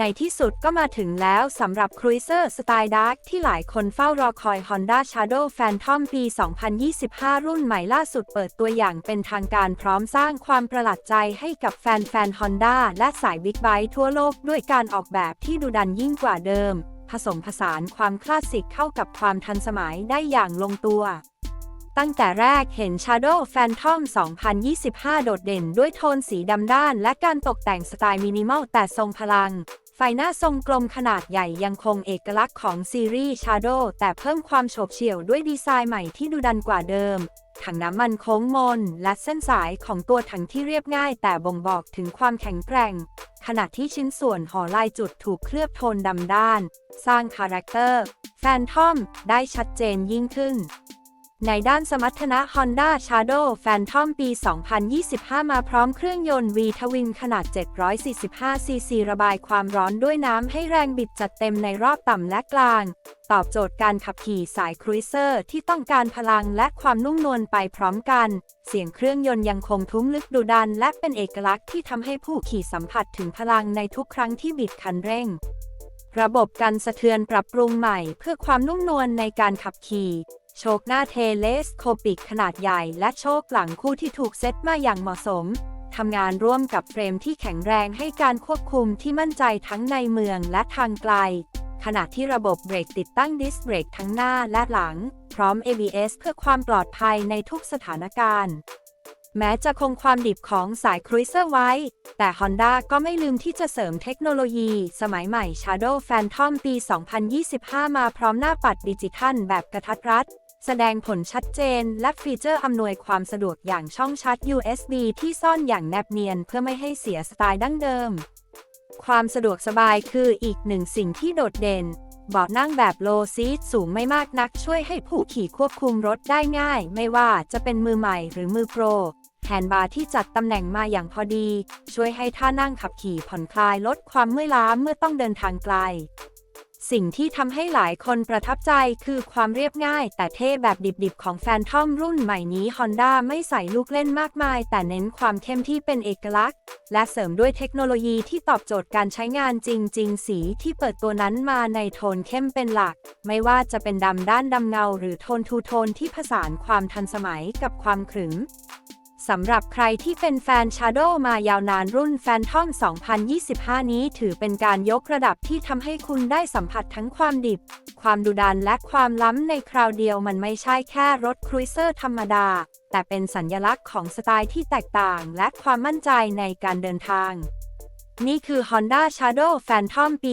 ในที่สุดก็มาถึงแล้วสำหรับครูเซอร์สไตล์ดาร์กที่หลายคนเฝ้ารอคอย Honda Shadow Phantom ปี 2025 รุ่นใหม่ล่าสุดเปิดตัวอย่างเป็นทางการพร้อมสร้างความประหลาดใจให้กับแฟนๆ Honda และสายบิ๊กไบค์ทั่วโลกด้วยการออกแบบที่ดูดันยิ่งกว่าเดิม ผสมผสานความคลาสสิกเข้ากับความทันสมัยได้อย่างลงตัวตั้งแต่แรกเห็น Shadow Phantom 2025 โดดเด่นด้วยโทนสีดำด้าน และการตกแต่งสไตล์มินิมอลแต่ทรงพลัง ไฟหน้าทรงกลมขนาดใหญ่ยังคงเอกลักษณ์ของซีรีส์ Shadow แต่เพิ่มความโฉบเฉี่ยวด้วยดีไซน์ใหม่ที่ดูดันกว่าเดิม ถังน้ำมันโค้งมน และเส้นสายของตัวถังที่เรียบง่าย แต่บ่งบอกถึงความแข็งแกร่ง ขณะที่ชิ้นส่วนห่อลายจุดถูกเคลือบโทนดำด้าน สร้างคาแรคเตอร์ แฟนทอม ได้ชัดเจนยิ่งขึ้น ในด้านสมรรถนะ Honda Shadow Phantom ปี 2025 มาพร้อมเครื่องยนต์ V Twin ขนาด 745 ซีซีระบายความร้อนด้วยน้ำให้แรงบิดจัดเต็มในรอบต่ำและกลาง ตอบโจทย์การขับขี่สายครูเซอร์ที่ต้องการพลังและความนุ่มนวลไปพร้อมกัน เสียงเครื่องยนต์ยังคงทุ้มลึกดุดัน และเป็นเอกลักษณ์ที่ทำให้ผู้ขี่สัมผัสถึงพลังในทุกครั้งที่บิดคันเร่งระบบกันสะเทือนปรับปรุงใหม่เพื่อความนุ่มนวลในการขับขี่ โชคหน้าเทเลสโคปิกขนาดใหญ่และโชคหลังคู่ที่ถูกเซตมาอย่างเหมาะสมทำงานร่วมกับเฟรมที่แข็งแรงให้การควบคุมที่มั่นใจทั้งในเมืองและทางไกล ขณะที่ระบบเบรกติดตั้งดิสเบรกทั้งหน้าและหลัง พร้อม ABS เพื่อความปลอดภัยในทุกสถานการณ์ แม้จะคงความดิบของสายครูเซอร์ไว้ แต่ Honda ก็ไม่ลืมที่จะเสริมเทคโนโลยีสมัยใหม่ Shadow Phantom ปี 2025 มาพร้อมหน้าปัดดิจิทัลแบบกระทัดรัด แสดงผลชัดเจน และฟีเจอร์อำนวยความสะดวกอย่างช่องชาร์จ USB ที่ซ่อนอย่างแนบเนียนเพื่อไม่ให้เสียสไตล์ดั้งเดิม ความสะดวกสบายคืออีกหนึ่งสิ่งที่โดดเด่น เบาะนั่งแบบโลซีทสูงไม่มากนักช่วยให้ผู้ขี่ควบคุมรถได้ง่าย ไม่ว่าจะเป็นมือใหม่หรือมือโปรแฮนด์บาร์ที่จัดตำแหน่งมาอย่างพอดี ช่วยให้ท่านั่งขับขี่ผ่อนคลายลดความเมื่อยล้าเมื่อต้องเดินทางไกล สิ่งที่ทำให้หลายคนประทับใจคือความเรียบง่าย แต่เท่แบบดิบๆ ของแฟนทอมรุ่นใหม่นี้ Honda ไม่ใส่ลูกเล่นมากมาย แต่เน้นความเข้มที่เป็นเอกลักษณ์ และเสริมด้วยเทคโนโลยีที่ตอบโจทย์การใช้งานจริง ๆ สีที่เปิดตัวนั้นมาในโทนเข้มเป็นหลัก ไม่ว่าจะเป็นดำด้านดำเงา หรือโทนทูโทนที่ผสานความทันสมัยกับความขรึม สำหรับใครที่เป็นแฟน Shadow มายาวนานรุ่น Phantom 2025 นี้ถือเป็นการยกระดับที่ทำให้คุณได้สัมผัสทั้งความดิบ ความดุดันและความล้ำในคราวเดียวมันไม่ใช่แค่รถครูเซอร์ธรรมดา แต่เป็นสัญลักษณ์ของสไตล์ที่แตกต่างและความมั่นใจในการเดินทาง นี่คือ Honda Shadow Phantom ปี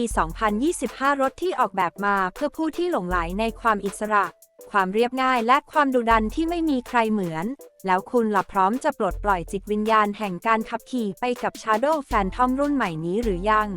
2025 รถที่ออกแบบมาเพื่อผู้ที่หลงไหลในความอิสระ ความเรียบง่ายและความดุดันที่ไม่มีใครเหมือน แล้วคุณล่ะพร้อมจะปลดปล่อยจิตวิญญาณแห่งการขับขี่ไปกับ Shadow Phantom รุ่นใหม่นี้หรือยัง